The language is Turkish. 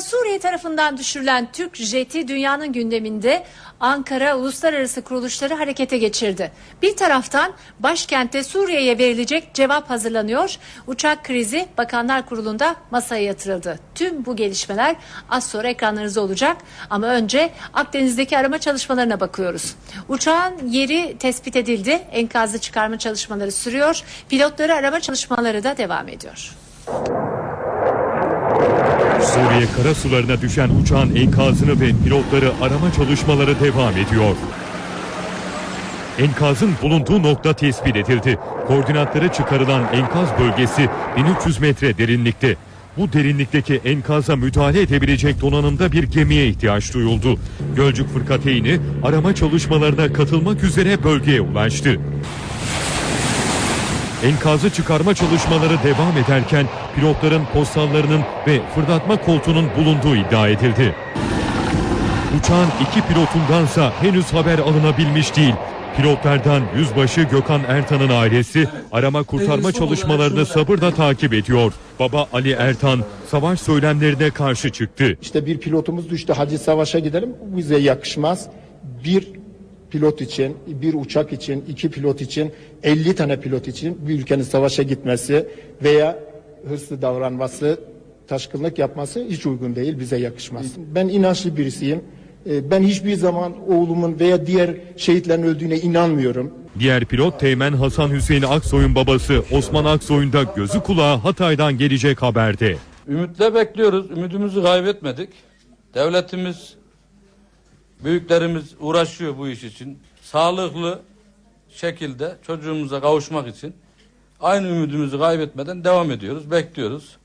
Suriye tarafından düşürülen Türk jeti dünyanın gündeminde Ankara uluslararası kuruluşları harekete geçirdi. Bir taraftan başkentte Suriye'ye verilecek cevap hazırlanıyor. Uçak krizi Bakanlar Kurulu'nda masaya yatırıldı. Tüm bu gelişmeler az sonra ekranlarınızda olacak. Ama önce Akdeniz'deki arama çalışmalarına bakıyoruz. Uçağın yeri tespit edildi. Enkazı çıkarma çalışmaları sürüyor. Pilotları arama çalışmaları da devam ediyor. Suriye karasularına düşen uçağın enkazını ve pilotları arama çalışmaları devam ediyor. Enkazın bulunduğu nokta tespit edildi. Koordinatları çıkarılan enkaz bölgesi 1300 metre derinlikte. Bu derinlikteki enkaza müdahale edebilecek donanımda bir gemiye ihtiyaç duyuldu. Gölcük Fırkateyni arama çalışmalarına katılmak üzere bölgeye ulaştı. Enkazı çıkarma çalışmaları devam ederken pilotların postallarının ve fırlatma koltuğunun bulunduğu iddia edildi. Uçağın iki pilotundansa henüz haber alınabilmiş değil. Pilotlardan Yüzbaşı Gökhan Ertan'ın ailesi arama kurtarma çalışmalarını sabırla takip ediyor. Baba Ali Ertan savaş söylemlerine karşı çıktı. İşte bir pilotumuz düştü hadi savaşa gidelim bu bize yakışmaz. Bir pilot için, bir uçak için, iki pilot için, 50 tane pilot için bir ülkenin savaşa gitmesi veya hırslı davranması, taşkınlık yapması hiç uygun değil, bize yakışmaz. Ben inançlı birisiyim. Ee, Ben hiçbir zaman oğlumun veya diğer şehitlerin öldüğüne inanmıyorum. Diğer pilot Teğmen Hasan Hüseyin Aksoy'un babası Osman Aksoy'un da gözü kulağı Hatay'dan gelecek haberde. Ümitle bekliyoruz. Ümidimizi kaybetmedik. Devletimiz, büyüklerimiz uğraşıyor bu iş için. Sağlıklı şekilde çocuğumuza kavuşmak için aynı ümidimizi kaybetmeden devam ediyoruz, bekliyoruz.